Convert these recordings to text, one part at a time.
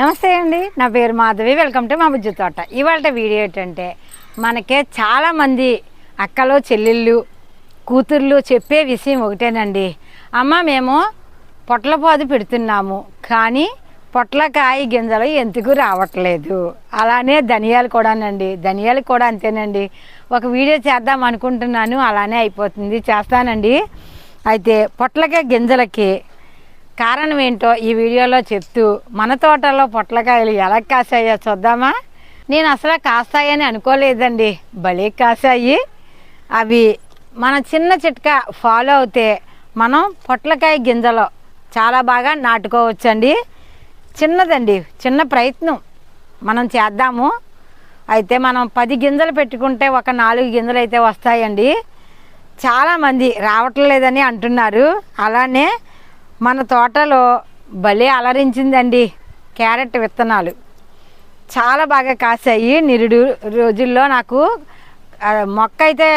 నమస్తే అండి నా పేరు మాధవి. వెల్కమ్ టు మా బుజ్జి తోట ఇవాళ వీడియో ఏంటంటే మనకే చాలామంది అక్కలు చెల్లెళ్ళు కూతుర్లు చెప్పే విషయం ఒకటేనండి. అమ్మ మేము పొట్లపాదు పెడుతున్నాము కానీ పొట్లకాయ గింజలు ఎందుకు రావట్లేదు? అలానే ధనియాలు కూడానండి. ధనియాలు కూడా అంతేనండి. ఒక వీడియో చేద్దాం అనుకుంటున్నాను అలానే అయిపోతుంది. చేస్తానండి. అయితే పొట్లకాయ గింజలకి కారణం ఏంటో ఈ వీడియోలో చెప్తూ మన తోటలో పొట్లకాయలు ఎలా కాసాయో చూద్దామా? నేను అసలు కాస్తాయని అనుకోలేదండి. భలే కాసాయి అవి మన చిన్న చిట్కా ఫాలో అవుతే మనం పొట్లకాయ గింజలు చాలా బాగా నాటుకోవచ్చండి. చిన్నదండి చిన్న ప్రయత్నం మనం చేద్దాము. అయితే మనం పది గింజలు పెట్టుకుంటే ఒక నాలుగు గింజలు అయితే వస్తాయండి చాలామంది రావట్లేదని అంటున్నారు. అలానే మన తోటలో భలే అలరించిందండి క్యారెట్ విత్తనాలు. చాలా బాగా కాసాయి. నిరుడు రోజుల్లో నాకు మొక్క అయితే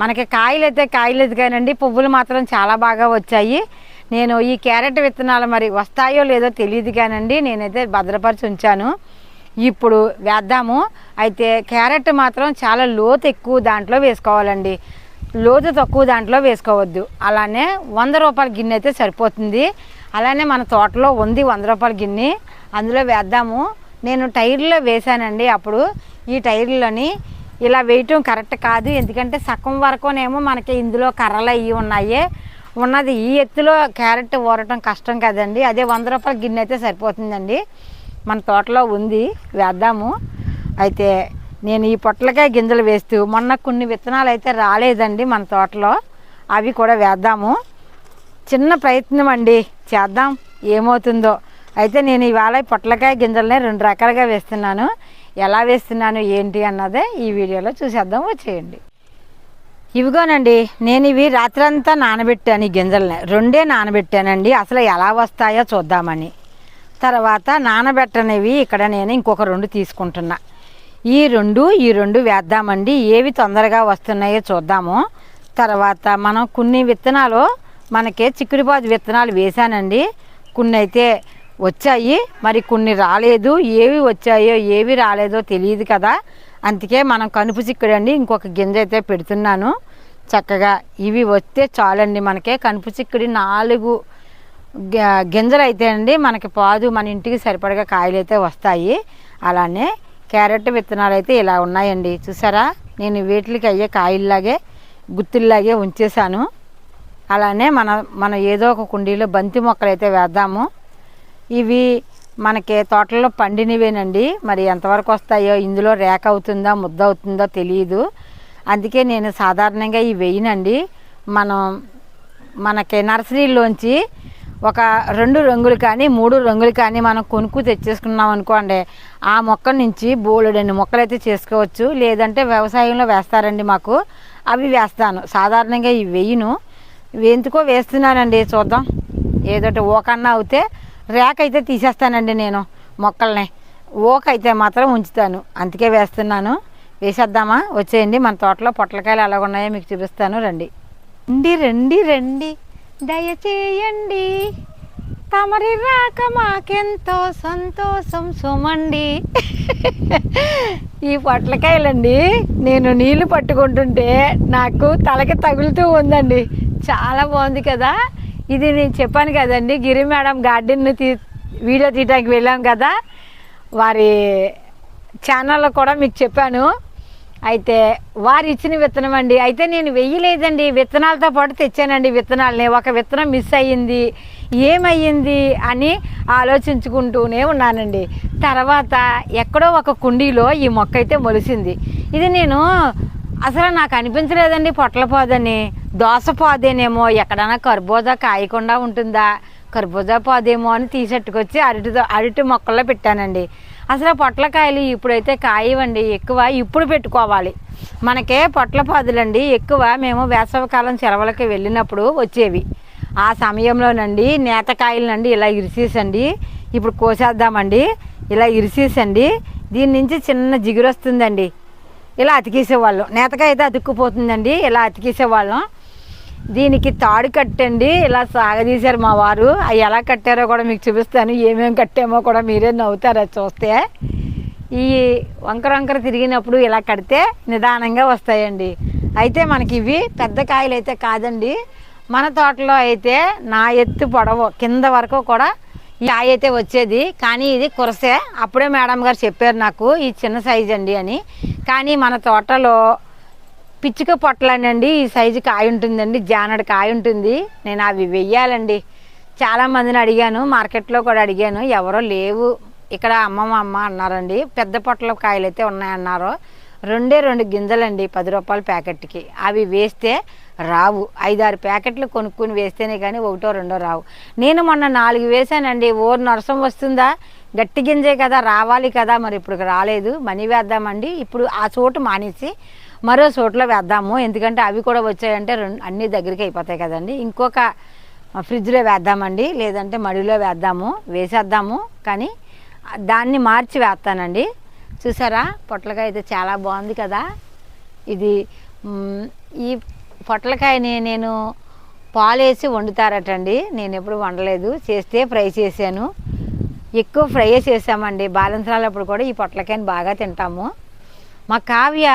మనకి కాయలు అయితే కాయలేదు కానండి పువ్వులు మాత్రం చాలా బాగా వచ్చాయి. నేను ఈ క్యారెట్ విత్తనాలు మరి వస్తాయో లేదో తెలియదు కానండి నేనైతే భద్రపరిచి ఉంచాను ఇప్పుడు వేద్దాము. అయితే క్యారెట్ మాత్రం చాలా లోతు ఎక్కువ దాంట్లో వేసుకోవాలండి. లోతు తక్కువ దాంట్లో వేసుకోవద్దు. అలానే వంద రూపాయల గిన్నె అయితే సరిపోతుంది. అలానే మన తోటలో ఉంది వంద రూపాయల గిన్నె. అందులో వేద్దాము. నేను టైర్లో వేశానండి అప్పుడు. ఈ టైర్లని ఇలా వేయటం కరెక్ట్ కాదు. ఎందుకంటే సగం వరకునేమో మనకి ఇందులో కర్రలు అయ్యి ఉన్నాయి. ఉన్నది ఈ ఎత్తులో క్యారెట్ ఊరటం కష్టం కదండి. అదే వంద రూపాయల గిన్నె అయితే సరిపోతుందండి. మన తోటలో ఉంది. వేద్దాము. అయితే నేను ఈ పొట్లకాయ గింజలు వేస్తూ మొన్న కొన్ని విత్తనాలు అయితే రాలేదండి మన తోటలో. అవి కూడా వేద్దాము. చిన్న ప్రయత్నం అండి. చేద్దాం. ఏమవుతుందో. అయితే నేను ఇవాళ పొట్లకాయ గింజలనే రెండు రకాలుగా వేస్తున్నాను. ఎలా వేస్తున్నాను ఏంటి అన్నదే ఈ వీడియోలో చూసేద్దాం. వచ్చేయండి. ఇవిగోనండి. నేను ఇవి రాత్రంతా నానబెట్టాను ఈ గింజల్ని. రెండే నానబెట్టానండి. అసలు ఎలా వస్తాయో చూద్దామని. తర్వాత నానబెట్టనివి ఇక్కడ నేను ఇంకొక రెండు తీసుకుంటున్నా. ఈ రెండు ఈ రెండు వేద్దామండి. ఏవి తొందరగా వస్తున్నాయో చూద్దాము. తర్వాత మనం కొన్ని విత్తనాలు మనకి చిక్కుడుబాజు విత్తనాలు వేశానండి. కొన్ని అయితే వచ్చాయి. మరి కొన్ని రాలేదు. ఏవి వచ్చాయో ఏవి రాలేదో తెలియదు కదా. అందుకే మనం కనుపు చిక్కుడండి ఇంకొక గింజ అయితే పెడుతున్నాను. చక్కగా ఇవి వస్తే చాలండి మనకే. కనుపు చిక్కుడి నాలుగు గింజలు అయితే అండి మనకి పాదు మన ఇంటికి సరిపడగా కాయలు అయితే వస్తాయి. అలానే క్యారెట్ విత్తనాలు అయితే ఇలా ఉన్నాయండి. చూసారా? నేను వీటికి అయ్యే కాయల్లాగే గుత్తుల్లాగే ఉంచేసాను అలానే మన మనం ఏదో ఒక కుండీలో బంతి మొక్కలు అయితే వేద్దాము. ఇవి మనకి తోటలో పండినవేనండి. మరి ఎంతవరకు వస్తాయో ఇందులో రేక అవుతుందా ముద్ద అవుతుందో తెలియదు అందుకే నేను సాధారణంగా ఇవి వేయనండి. మనం మనకి నర్సరీలోంచి ఒక రెండు రంగులు కానీ మూడు రంగులు కానీ మనం కొనుక్కు తెచ్చేసుకున్నాం అనుకోండి ఆ మొక్క నుంచి బోలెడన్ని మొక్కలైతే చేసుకోవచ్చు. లేదంటే వ్యవసాయంలో వేస్తారండి మాకు. అవి వేస్తాను. సాధారణంగా ఇవి వేయను. ఎందుకో వేస్తున్నానండి చూద్దాం. ఏదోటి ఓకన్నా అవుతే రేక అయితే తీసేస్తానండి నేను మొక్కల్ని. ఓక అయితే మాత్రం ఉంచుతాను. అందుకే వేస్తున్నాను. వేసేద్దామా? వచ్చేయండి. మన తోటలో పొట్లకాయలు ఎలా ఉన్నాయో మీకు చూపిస్తాను. రండి. రండి రండి రండి. దయచేయండి. తమరి రాక మాకెంతో సంతోషం సుమండి. ఈ పొట్లకాయలండి నేను నీళ్ళు పట్టుకుంటుంటే నాకు తలకి తగులుతూ ఉందండి. చాలా బాగుంది కదా. ఇది నేను చెప్పాను కదండి గిరి మేడం గార్డెన్ తీ వీడియో తీయడానికి వెళ్ళాం కదా. వారి ఛానల్లో కూడా మీకు చెప్పాను. అయితే వారు ఇచ్చిన విత్తనం అండి. అయితే నేను వెయ్యలేదండి. విత్తనాలతో పాటు తెచ్చానండి విత్తనాలని. ఒక విత్తనం మిస్ అయ్యింది. ఏమయ్యింది అని ఆలోచించుకుంటూనే ఉన్నానండి. తర్వాత ఎక్కడో ఒక కుండీలో ఈ మొక్క అయితే మొలిసింది. ఇది నేను అసలు నాకు అనిపించలేదండి పొట్లపోదని. దోసపోదేనేమో ఎక్కడైనా కర్బూజా కాయకుండా ఉంటుందా? కర్బూజా పోదేమో అని తీసెట్టుకొచ్చి అరటితో అరటి మొక్కల్లో పెట్టానండి. అసలు పొట్లకాయలు ఇప్పుడైతే కాయవండి ఎక్కువ ఇప్పుడు పెట్టుకోవాలి. మనకే పొట్ల పాదులండి ఎక్కువ మేము వేసవికాలం సెలవులకి వెళ్ళినప్పుడు వచ్చేవి. ఆ సమయంలోనండి నేతకాయలనండి ఇలా ఇరిసేసండి. ఇప్పుడు కోసేద్దామండి. ఇలా ఇరిసేసండి. దీని నుంచి చిన్న జిగురు వస్తుందండి. ఇలా అతికేసేవాళ్ళం. నేతకాయ అయితే అతుక్కుపోతుందండి. ఇలా అతికేసేవాళ్ళం. దీనికి తాడు కట్టండి. ఇలా సాగదీశారు మా వారు. అవి ఎలా కట్టారో కూడా మీకు చూపిస్తాను. ఏమేమి కట్టామో కూడా మీరే నవ్వుతారు అది చూస్తే. ఈ వంకర వంకర తిరిగినప్పుడు ఇలా కడితే నిదానంగా వస్తాయండి. అయితే మనకి ఇవి పెద్ద కాయలు అయితే కాదండి. మన తోటలో అయితే నా ఎత్తు పొడవు కింద వరకు కూడా ఈ కాయ అయితే వచ్చేది. కానీ ఇది కురసే. అప్పుడే మేడం గారు చెప్పారు నాకు ఈ చిన్న సైజ్ అండి అని. కానీ మన తోటలో పిచ్చుక పొట్టలనండి ఈ సైజు కాయ ఉంటుందండి జానడు కాయ ఉంటుంది. నేను అవి వెయ్యాలండి. చాలా మందిని అడిగాను మార్కెట్లో కూడా అడిగాను ఎవరో లేవు. ఇక్కడ అమ్మమ్మ అమ్మ అన్నారండి. పెద్ద పొట్టల కాయలు అయితే ఉన్నాయన్నారు. రెండే రెండు గింజలండి పది రూపాయల ప్యాకెట్కి. అవి వేస్తే రావు. ఐదారు ప్యాకెట్లు కొనుక్కుని వేస్తేనే కానీ ఒకటో రెండో రావు. నేను మొన్న నాలుగు వేసానండి ఓరు నరసం వస్తుందా? గట్టి గింజే కదా రావాలి కదా. మరి ఇప్పుడు రాలేదు. మనీ వేద్దామండి. ఇప్పుడు ఆ చోటు మానేసి మరో చోట్లో వేద్దాము. ఎందుకంటే అవి కూడా వచ్చాయంటే రెండు అన్నీ దగ్గరికి అయిపోతాయి కదండి. ఇంకొక ఫ్రిడ్జ్లో వేద్దామండి. లేదంటే మడిలో వేద్దాము. వేసేద్దాము. కానీ దాన్ని మార్చి వేస్తానండి. చూసారా? పొట్లకాయ అయితే చాలా బాగుంది కదా? ఇది ఈ పొట్లకాయని నేను పాలేసి వండుతారటండి. నేను ఎప్పుడు వండలేదు. చేస్తే ఫ్రై చేశాను. ఎక్కువ ఫ్రై చేసామండి. బాలంతరాలప్పుడు కూడా ఈ పొట్లకాయని బాగా తింటాము. మా కావ్య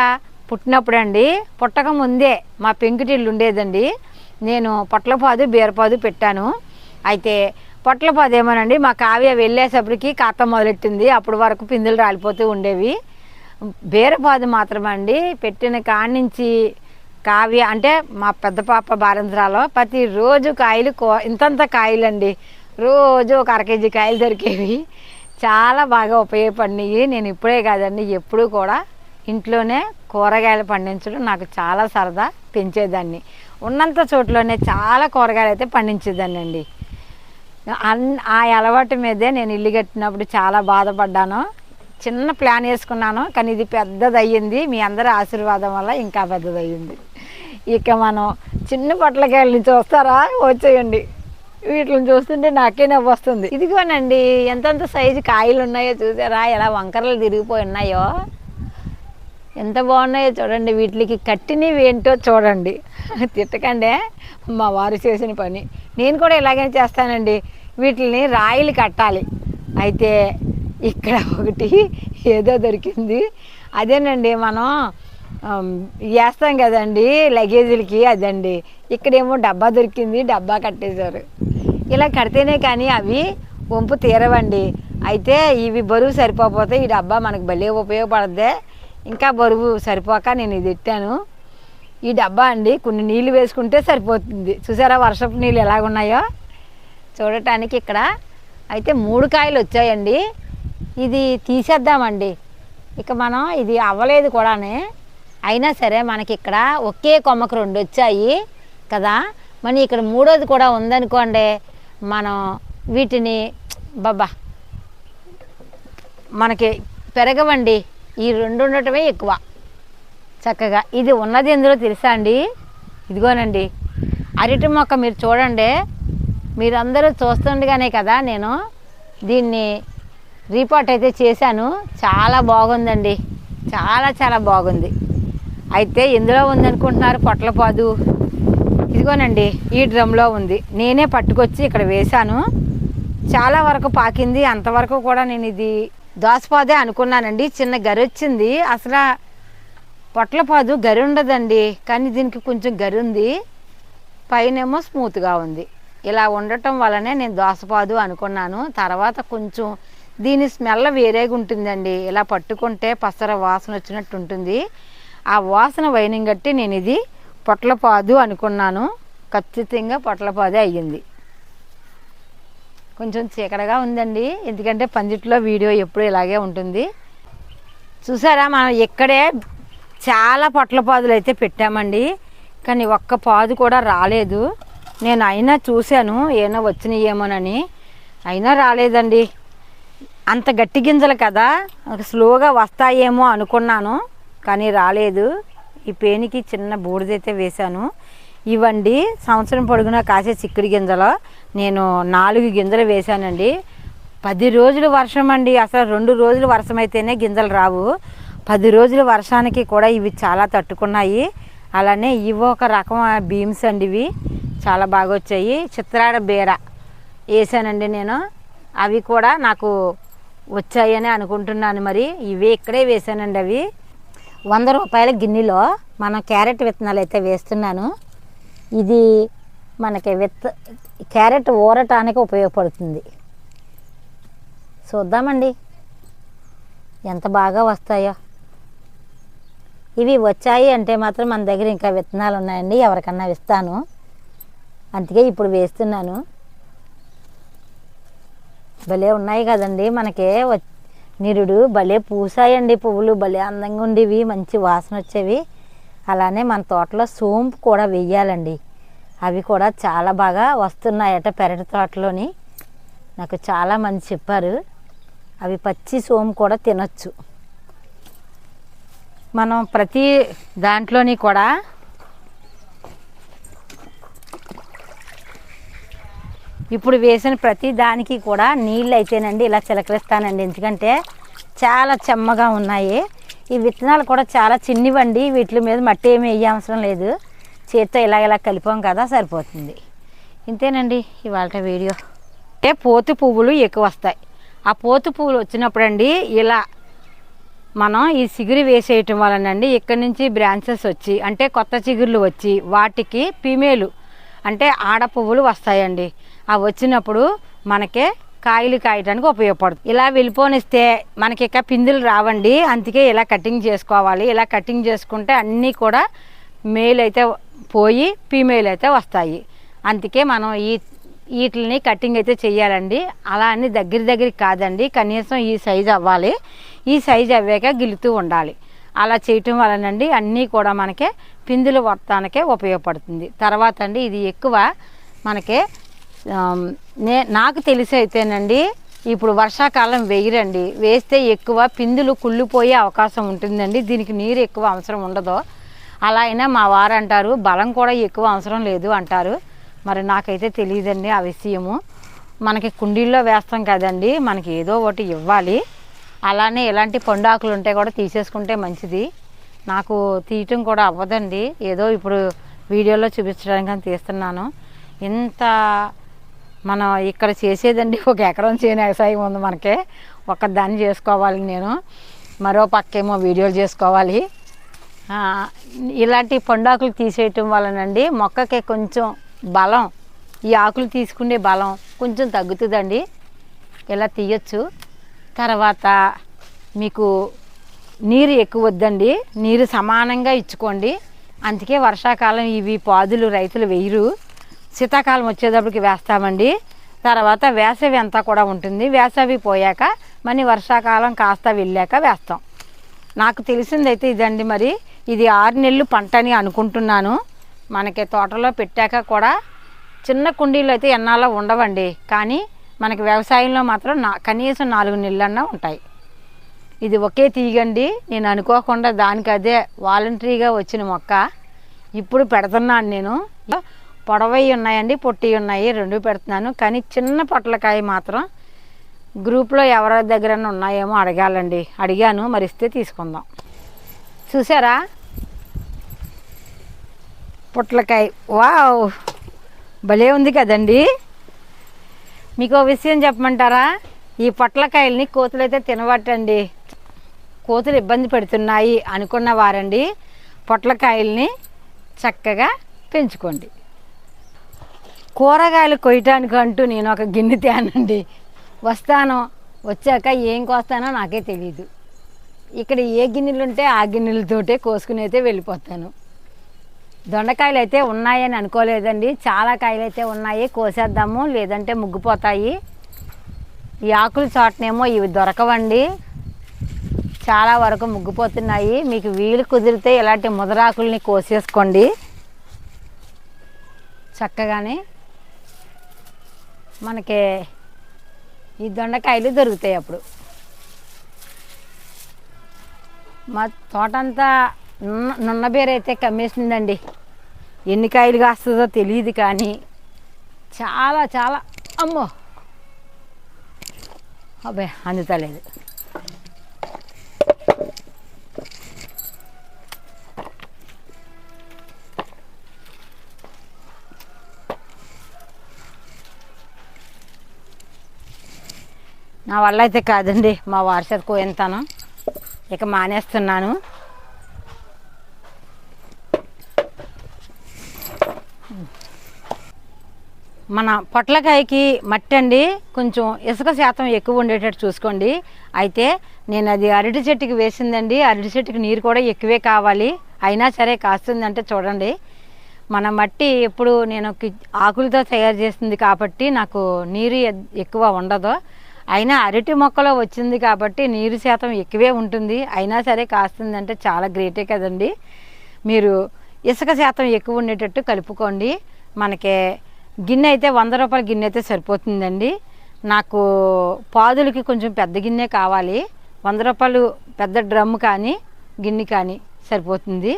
పుట్టినప్పుడు అండి పుట్టక ముందే మా పెంకుటిల్లు ఉండేదండి. నేను పొట్లపాదు బీరపాదు పెట్టాను. అయితే పొట్లపాదు ఏమోనండి మా కావ్య వెళ్ళేసప్పటికి కాత మొదలెట్టింది. అప్పటి వరకు పిందులు రాలిపోతూ ఉండేవి. బీరపాదు మాత్రమండి. పెట్టిన కాడి నుంచి కావ్య అంటే మా పెద్ద పాప బారంధ్రాలో ప్రతిరోజు కాయలు కో ఇంతంత కాయలండి. రోజు ఒక అర కేజీ కాయలు దొరికేవి. చాలా బాగా ఉపయోగపడినాయి. నేను ఇప్పుడే కాదండి ఎప్పుడూ కూడా ఇంట్లోనే కూరగాయలు పండించడం నాకు చాలా సరదా పెంచేదాన్ని. ఉన్నంత చోట్లోనే చాలా కూరగాయలు అయితే పండించేదాన్ని అండి ఆ అలవాటు మీదే నేను ఇల్లు కట్టినప్పుడు చాలా బాధపడ్డాను. చిన్న ప్లాన్ వేసుకున్నాను కానీ ఇది పెద్దది అయ్యింది మీ అందరి ఆశీర్వాదం వల్ల ఇంకా పెద్దది అయ్యింది ఇక మనం చిన్న పొట్లకాయలని చూస్తారా? వచ్చేయండి. వీటిని చూస్తుంటే నాకే నవ్వు వస్తుంది. ఇదిగోనండి ఎంతెంత సైజు కాయలు ఉన్నాయో చూసారా? ఎలా వంకరలు తిరిగిపోయి ఉన్నాయో. ఎంత బాగున్నాయో చూడండి. వీటికి కట్టినవి ఏంటో చూడండి. తిట్టకండే. మా వారు చేసిన పని. నేను కూడా ఇలాగే చేస్తానండి. వీటిని రాయిలు కట్టాలి. అయితే ఇక్కడ ఒకటి ఏదో దొరికింది. అదేనండి మనం వేస్తాం కదండి లగేజీలకి అదండి. ఇక్కడేమో డబ్బా దొరికింది డబ్బా కట్టేశారు. ఇలా కడితేనే కానీ అవి వంపు తీరవండి. అయితే ఇవి బరువు సరిపోతే ఈ డబ్బా మనకు భలే ఉపయోగపడద్దే. ఇంకా బరువు సరిపోక నేను ఇది ఎట్టాను. ఈ డబ్బా అండి కొన్ని నీళ్ళు వేసుకుంటే సరిపోతుంది. చూసారా వర్షపు నీళ్ళు ఎలాగున్నాయో? చూడటానికి ఇక్కడ అయితే మూడు కాయలు వచ్చాయండి. ఇది తీసేద్దామండి. ఇక మనం ఇది అవ్వలేదు కూడానే. అయినా సరే మనకి ఇక్కడ ఒకే కొమ్మకు రెండు వచ్చాయి కదా. మరి ఇక్కడ మూడోది కూడా ఉందనుకోండి మనం వీటిని బాబా మనకి పెరగవండి. ఈ రెండు ఉండటమే ఎక్కువ. చక్కగా. ఇది ఉన్నది ఎందులో తెలుసా అండి? ఇదిగోనండి. అరటి మొక్క మీరు చూడండి. మీరందరూ చూస్తుండగానే కదా నేను దీన్ని రీపోర్ట్ అయితే చేశాను. చాలా బాగుందండి. చాలా చాలా బాగుంది. అయితే ఎందులో ఉందనుకుంటున్నారు పొట్లపాదు. ఇదిగోనండి ఈ డ్రమ్లో ఉంది. నేనే పట్టుకొచ్చి ఇక్కడ వేశాను. చాలా వరకు పాకింది. అంతవరకు కూడా నేను ఇది దోసపాదే అనుకున్నానండి. చిన్న గరి వచ్చింది అసలు పొట్లపాదు గరి ఉండదండి కానీ దీనికి కొంచెం గరి ఉంది పైనేమో స్మూత్గా ఉంది. ఇలా ఉండటం వల్లనే నేను దోసపాదు అనుకున్నాను. తర్వాత కొంచెం దీని స్మెల్ వేరేగా ఉంటుందండి. ఇలా పట్టుకుంటే పసర వాసన వచ్చినట్టు ఉంటుంది. ఆ వాసన వైనం గట్టి నేను ఇది పొట్లపాదు అనుకున్నాను. ఖచ్చితంగా పొట్లపాదే అయ్యింది. కొంచెం చీకడగా ఉందండి. ఎందుకంటే పందిట్లో వీడియో ఎప్పుడు ఇలాగే ఉంటుంది. చూసారా మనం ఇక్కడే చాలా పొట్ల పాదులు అయితే పెట్టామండి. కానీ ఒక్క పాదు కూడా రాలేదు. నేను అయినా చూశాను ఏమైనా వచ్చినాయేమోనని. అయినా రాలేదండి. అంత గట్టి గింజలు కదా స్లోగా వస్తాయేమో అనుకున్నాను కానీ రాలేదు. ఈ పేనికి చిన్న బూడిదైతే వేశాను. ఇవ్వండి. సంవత్సరం పొడుగునా కాసే చిక్కుడు గింజలు నేను నాలుగు గింజలు వేశానండి. పది రోజులు వర్షం అండి. అసలు రెండు రోజులు వర్షం అయితేనే గింజలు రావు. పది రోజుల వర్షానికి కూడా ఇవి చాలా తట్టుకున్నాయి. అలానే ఇవి ఒక రకం బీమ్స్ అండి ఇవి. చాలా బాగా వచ్చాయి చిత్రాడ బీర వేసానండి నేను. అవి కూడా నాకు వచ్చాయని అనుకుంటున్నాను మరి. ఇవి ఇక్కడే వేసానండి అవి. వంద రూపాయల గిన్నెలో మనం క్యారెట్ విత్తనాలు అయితే వేస్తున్నాను. ఇది మనకి విత్త క్యారెట్ ఊరటానికి ఉపయోగపడుతుంది. చూద్దామండి. ఎంత బాగా వస్తాయో. ఇవి వచ్చాయి అంటే మాత్రం మన దగ్గర ఇంకా విత్తనాలు ఉన్నాయండి. ఎవరికన్నా ఇస్తాను. అందుకే ఇప్పుడు వేస్తున్నాను. భలే ఉన్నాయి కదండి మనకి. వ- నిరుడు భలే పూసాయండి పువ్వులు. భలే అందంగా ఉండేవి. మంచి వాసన వచ్చేవి. అలానే మన తోటలో సోంపు కూడా వెయ్యాలండి. అవి కూడా చాలా బాగా వస్తున్నాయట పెరటి తోటలోని. నాకు చాలా మంది చెప్పారు అవి పచ్చి సోము కూడా తినొచ్చు. మనం ప్రతి దాంట్లోని కూడా ఇప్పుడు వేసిన ప్రతి దానికి కూడా నీళ్ళు అయితేనండి ఇలా చిలకరిస్తానండి. ఎందుకంటే చాలా చెమ్మగా ఉన్నాయి. ఈ విత్తనాలు కూడా చాలా చిన్నవండి. వీటి మీద మట్టి ఏమి వేయ అవసరం లేదు. చేత్తో ఇలా ఇలా కలిపాం కదా సరిపోతుంది. ఇంతేనండి ఇవాళ వీడియో. అంటే పోతు పువ్వులు ఎక్కువ వస్తాయి. ఆ పోతు పువ్వులు వచ్చినప్పుడండి ఇలా మనం ఈ చిగురు వేసేయటం వలనండి ఇక్కడి నుంచి బ్రాంచెస్ వచ్చి అంటే కొత్త చిగుర్లు వచ్చి వాటికి ఫీమేలు అంటే ఆడ పువ్వులు వస్తాయండి. అవి వచ్చినప్పుడు మనకే కాయలు కాయటానికి ఉపయోగపడుతుంది. ఇలా వెళ్ళిపోనిస్తే మనకి ఇక పిందులు రావండి. అందుకే ఇలా కటింగ్ చేసుకోవాలి. ఇలా కటింగ్ చేసుకుంటే అన్నీ కూడా మేల్ అయితే పోయి ఫీమేల్ అయితే వస్తాయి. అందుకే మనం ఈ వీటిని కటింగ్ అయితే చేయాలండి అలా అని దగ్గర దగ్గరికి కాదండి. కనీసం ఈ సైజు అవ్వాలి. ఈ సైజు అవ్వాక గిలుతూ ఉండాలి. అలా చేయటం వలనండి అన్నీ కూడా మనకి పిందులు వర్తానికే ఉపయోగపడుతుంది. తర్వాత అండి ఇది ఎక్కువ మనకి నే నాకు తెలిసి అయితేనండి ఇప్పుడు వర్షాకాలం వేయరండి. వేస్తే ఎక్కువ పిందులు కుళ్ళిపోయే అవకాశం ఉంటుందండి. దీనికి నీరు ఎక్కువ అవసరం ఉండదు. అలా అయినా మా వారు అంటారు బలం కూడా ఎక్కువ అవసరం లేదు అంటారు. మరి నాకైతే తెలియదండి ఆ విషయము. మనకి కుండీల్లో వేస్తాం కదండి మనకి ఏదో ఒకటి ఇవ్వాలి. అలానే ఎలాంటి పండాకులు ఉంటే కూడా తీసేసుకుంటే మంచిది. నాకు తీయటం కూడా అవ్వదండి. ఏదో ఇప్పుడు వీడియోలో చూపించడానికి తీస్తున్నాను. ఇంత మనం ఇక్కడ చేసేదండి ఒక ఎకరం చేయని వ్యవసాయం ఉంది మనకి. ఒక దాన్ని చేసుకోవాలి నేను. మరో పక్కేమో వీడియోలు చేసుకోవాలి. ఇలాంటి పండాకులు తీసేయటం వలనండి మొక్కకి కొంచెం బలం ఈ ఆకులు తీసుకునే బలం కొంచెం తగ్గుతుందండి. ఇలా తీయచ్చు. తర్వాత మీకు నీరు ఎక్కువ వద్దండి. నీరు సమానంగా ఇచ్చుకోండి. అందుకే వర్షాకాలం ఇవి పాదులు రైతులు వేయరు. శీతాకాలం వచ్చేటప్పటికి వేస్తామండి. తర్వాత వేసవి అంతా కూడా ఉంటుంది. వేసవి పోయాక మరి వర్షాకాలం కాస్త వెళ్ళాక వేస్తాం. నాకు తెలిసిందైతే ఇదండి మరి. ఇది ఆరు నెలలు పంట అని అనుకుంటున్నాను. మనకి తోటలో పెట్టాక కూడా చిన్న కుండీలు అయితే ఎన్నాళ్ళో ఉండవండి. కానీ మనకి వ్యవసాయంలో మాత్రం నా కనీసం నాలుగు నెలలన్నా ఉంటాయి. ఇది ఒకే తీగండి. నేను అనుకోకుండా దానికి అదే వాలంటరీగా వచ్చిన మొక్క. ఇప్పుడు పెడుతున్నాను నేను. పొడవై ఉన్నాయండి పొట్టి ఉన్నాయి రెండు పెడుతున్నాను. కానీ చిన్న పొట్లకాయ మాత్రం గ్రూప్లో ఎవరి దగ్గర ఉన్నాయేమో అడగాలండి. అడిగాను మరి ఇస్తే తీసుకుందాం. చూసారా? పొట్లకాయ. వావ్! భలే ఉంది కదండి! మీకు విషయం చెప్పమంటారా? ఈ పొట్లకాయల్ని కోతులు అయితే తినవట్టండి. కోతులు ఇబ్బంది పెడుతున్నాయి అనుకున్న వారండి. పొట్లకాయల్ని చక్కగా పెంచుకోండి. కూరగాయలు కొయ్యటానికి అంటూ నేను ఒక గిన్నె తేనండి. వస్తాను. వచ్చాక ఏం కోస్తానో నాకే తెలియదు ఇక్కడ ఏ గిన్నెలు ఉంటే ఆ గిన్నెలతోటే కోసుకుని అయితే వెళ్ళిపోతాను. దొండకాయలు అయితే ఉన్నాయని అనుకోలేదండి. చాలా కాయలు అయితే ఉన్నాయి. కోసేద్దాము. లేదంటే ముగ్గిపోతాయి. ఈ ఆకులు చోటనేమో ఇవి దొరకవండి. చాలా వరకు ముగ్గిపోతున్నాయి. మీకు వీలు కుదిరితే ఇలాంటి ముదరాకుల్ని కోసేసుకోండి. చక్కగానే మనకి ఈ దొండకాయలు దొరుకుతాయి అప్పుడు. మా తోటంతా నున్న అయితే కమ్మేసిందండి. ఎన్ని కాయలు కాస్తుందో తెలియదు కానీ చాలా చాలా. అమ్మో! అబ్బాయి అందుతలేదు. నా వల్ల అయితే కాదండి. మా వారి చేత కోయంతాను. ఇక మానేస్తున్నాను. మన పొట్లకాయకి మట్టి అండి కొంచెం ఇసుక శాతం ఎక్కువ ఉండేటట్టు చూసుకోండి. అయితే నేను అది అరటి చెట్టుకి వేసిందండి. అరటి చెట్టుకి నీరు కూడా ఎక్కువే కావాలి. అయినా సరే కాస్తుందంటే చూడండి. మన మట్టి ఎప్పుడు నేను కి- ఆకులతో తయారు చేసింది కాబట్టి నాకు నీరు ఎక్కువ ఉండదు. అయినా అరటి మొక్కలో వచ్చింది కాబట్టి నీరు శాతం ఎక్కువే ఉంటుంది. అయినా సరే కాస్తుందంటే చాలా గ్రేటే కదండి. మీరు ఇసుక శాతం ఎక్కువ ఉండేటట్టు కలుపుకోండి. మనకి గిన్నె అయితే వంద రూపాయల గిన్నె అయితే సరిపోతుందండి. నాకు పాదులకి కొంచెం పెద్ద గిన్నె కావాలి. వంద రూపాయలు పెద్ద డ్రమ్ కానీ గిన్నె కానీ సరిపోతుంది.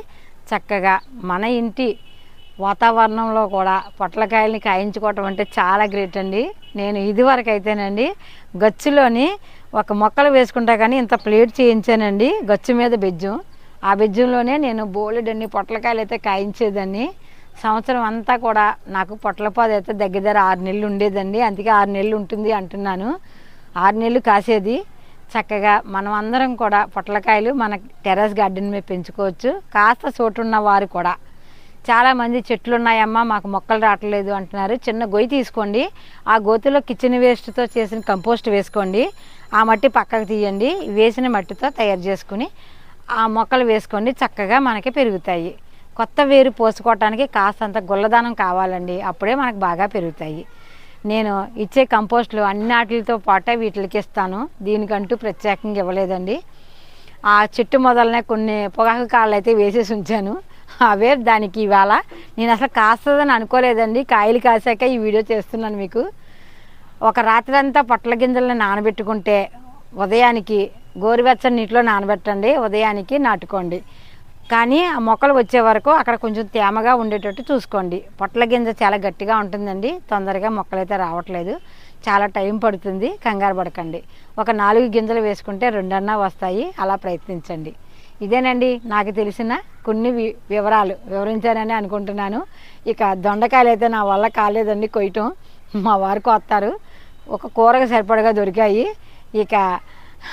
చక్కగా మన ఇంటి వాతావరణంలో కూడా పొట్లకాయల్ని కాయించుకోవటం అంటే చాలా గ్రేట్ అండి. నేను ఇదివరకు అయితేనండి గచ్చులోని ఒక మొక్కలు వేసుకుంటా కానీ ఇంత ప్లేట్ చేయించానండి గచ్చు మీద బెజ్జం. ఆ బెజ్జంలోనే నేను బోలెడన్ని పొట్లకాయలు అయితే కాయించేదాన్ని. సంవత్సరం అంతా కూడా నాకు పొట్లపాదు అయితే దగ్గర దగ్గర ఆరు నెలలు ఉండేదండి. అందుకే ఆరు నెలలు ఉంటుంది అంటున్నాను. ఆరు నెలలు కాసేది. చక్కగా మనం అందరం కూడా పొట్లకాయలు మన టెర్రస్ గార్డెన్ మీద పెంచుకోవచ్చు. కాస్త చోటు ఉన్న వారు కూడా. చాలామంది చెట్లు ఉన్నాయమ్మా మాకు మొక్కలు రావట్లేదు అంటున్నారు. చిన్న గొయ్యి తీసుకోండి. ఆ గోతిలో కిచెన్ వేస్ట్తో చేసిన కంపోస్ట్ వేసుకోండి. ఆ మట్టి పక్కకు తీయండి. వేసిన మట్టితో తయారు చేసుకుని ఆ మొక్కలు వేసుకోండి. చక్కగా మనకి పెరుగుతాయి. కొత్త వేరు పోసుకోవటానికి కాస్తంత గుల్లదానం కావాలండి. అప్పుడే మనకు బాగా పెరుగుతాయి. నేను ఇచ్చే కంపోస్ట్లు అన్ని వాటితో పాటే వీటికి ఇస్తాను. దీనికంటూ ప్రత్యేకంగా ఇవ్వలేదండి. ఆ చెట్టు మొదలనే కొన్ని పొగాకు కాళ్ళు అయితే వేసేసి ఉంచాను. అవే దానికి ఇవాళ. నేను అసలు కాస్తుందని అనుకోలేదండి. కాయలు కాసాక ఈ వీడియో చేస్తున్నాను మీకు. ఒక రాత్రి అంతా పొట్ల గింజలను నానబెట్టుకుంటే ఉదయానికి గోరువెచ్చని నీటిలో నానబెట్టండి. ఉదయానికి నాటుకోండి. కానీ ఆ మొక్కలు వచ్చే వరకు అక్కడ కొంచెం తేమగా ఉండేటట్టు చూసుకోండి. పొట్ల గింజ చాలా గట్టిగా ఉంటుందండి. తొందరగా మొక్కలైతే రావట్లేదు. చాలా టైం పడుతుంది. కంగారు పడకండి. ఒక నాలుగు గింజలు వేసుకుంటే రెండన్నా వస్తాయి. అలా ప్రయత్నించండి. ఇదేనండి నాకు తెలిసిన కొన్ని వి- వివరాలు. వివరించానని అనుకుంటున్నాను. ఇక దొండకాయలు అయితే నా వల్ల కాలేదండి కొయ్యటం. మా వారికి వస్తారు ఒక కూరగా సరిపడగా దొరికాయి. ఇక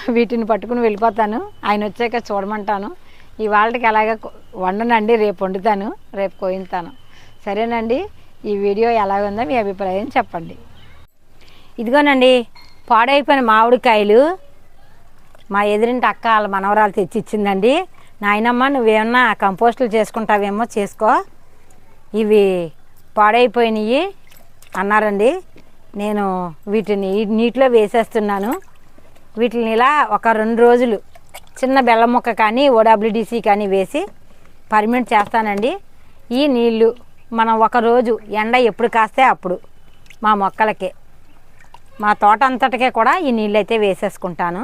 వీటిని పట్టుకుని వెళ్ళిపోతాను. ఆయన వచ్చాక చూడమంటాను. ఇవాళకి అలాగే వండనండి. రేపు వండుతాను. రేపు కోయింతాను. సరేనండి. ఈ వీడియో ఎలా ఉందో మీ అభిప్రాయం చెప్పండి. ఇదిగోనండి పాడైపోయిన మామిడికాయలు మా ఎదురింటి అక్క వాళ్ళ మనవరాలు తెచ్చి ఇచ్చిందండి నాయనమ్మ నువ్వేమన్నా కంపోస్టులు చేసుకుంటావేమో చేసుకో. ఇవి పాడైపోయినాయి అన్నారండి. నేను వీటిని నీటిలో వేసేస్తున్నాను. వీటిని ఇలా ఒక రెండు రోజులు చిన్న బెల్లం ముక్క కానీ ఓడబ్ల్యూడిసి కానీ వేసి పర్మిట్ చేస్తానండి. ఈ నీళ్ళు మనం ఒక రోజు ఎండ ఎప్పుడు కాస్తే అప్పుడు మా మొక్కలకి. మా తోట అంతటికే కూడా ఈ నీళ్ళు అయితే వేసేసుకుంటాను.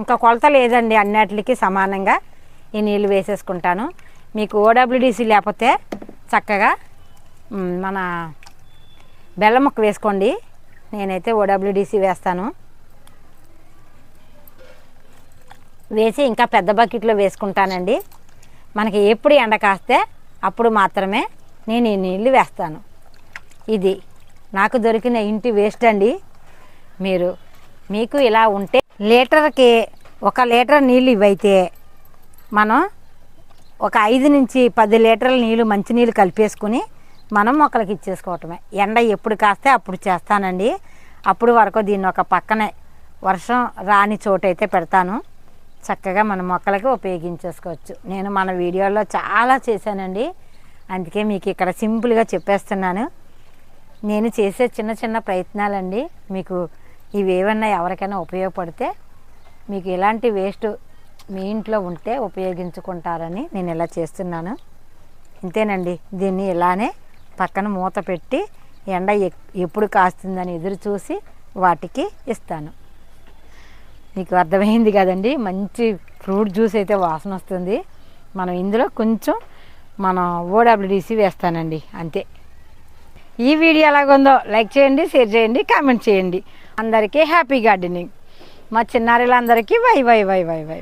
ఇంకా కొలత లేదండి అన్నిటికి సమానంగా ఈ నీళ్ళు వేసేసుకుంటాను. మీకు ఓడబ్ల్యూడిసి లేకపోతే చక్కగా మన బెల్లం ముక్క వేసుకోండి. నేనైతే ఓడబ్ల్యూడిసి వేస్తాను. వేసి ఇంకా పెద్ద బకెట్లో వేసుకుంటానండి. మనకి ఎప్పుడు ఎండ కాస్తే అప్పుడు మాత్రమే నేను ఈ నీళ్ళు వేస్తాను. ఇది నాకు దొరికిన ఇంటి వేస్ట్ అండి. మీరు మీకు ఇలా ఉంటే లీటర్కి ఒక లీటర్ నీళ్ళు ఇవైతే మనం ఒక ఐదు నుంచి పది లీటర్ల నీళ్ళు మంచినీళ్ళు కలిపేసుకుని మనం మొక్కలకి ఇచ్చేసుకోవటమే. ఎండ ఎప్పుడు కాస్తే అప్పుడు చేస్తానండి. అప్పుడు వరకు దీన్ని ఒక పక్కనే వర్షం రాని చోటైతే పెడతాను. చక్కగా మన మొక్కలకి ఉపయోగించేసుకోవచ్చు. నేను మన వీడియోలో చాలా చేశానండి. అందుకే మీకు ఇక్కడ సింపుల్గా చెప్పేస్తున్నాను. నేను చేసే చిన్న చిన్న ప్రయత్నాలండి. మీకు ఇవి ఏమన్నా ఎవరికైనా ఉపయోగపడితే మీకు ఎలాంటి వేస్ట్ మీ ఇంట్లో ఉంటే ఉపయోగించుకుంటారని నేను ఇలా చేస్తున్నాను. ఇంతేనండి. దీన్ని ఇలానే పక్కన మూత పెట్టి ఎండ ఎక్- ఎప్పుడు కాస్తుందని ఎదురు చూసి వాటికి ఇస్తాను. మీకు అర్థమైంది కదండి? మంచి ఫ్రూట్ జ్యూస్ అయితే వాసన వస్తుంది. మనం ఇందులో కొంచెం మనం ఓడబ్ల్యూడిసి వేస్తానండి. అంతే. ఈ వీడియో ఎలాగుందో లైక్ చేయండి షేర్ చేయండి కామెంట్ చేయండి. అందరికీ హ్యాపీ గార్డెనింగ్. మా చిన్నారులందరికీ వై వై వై వై వై.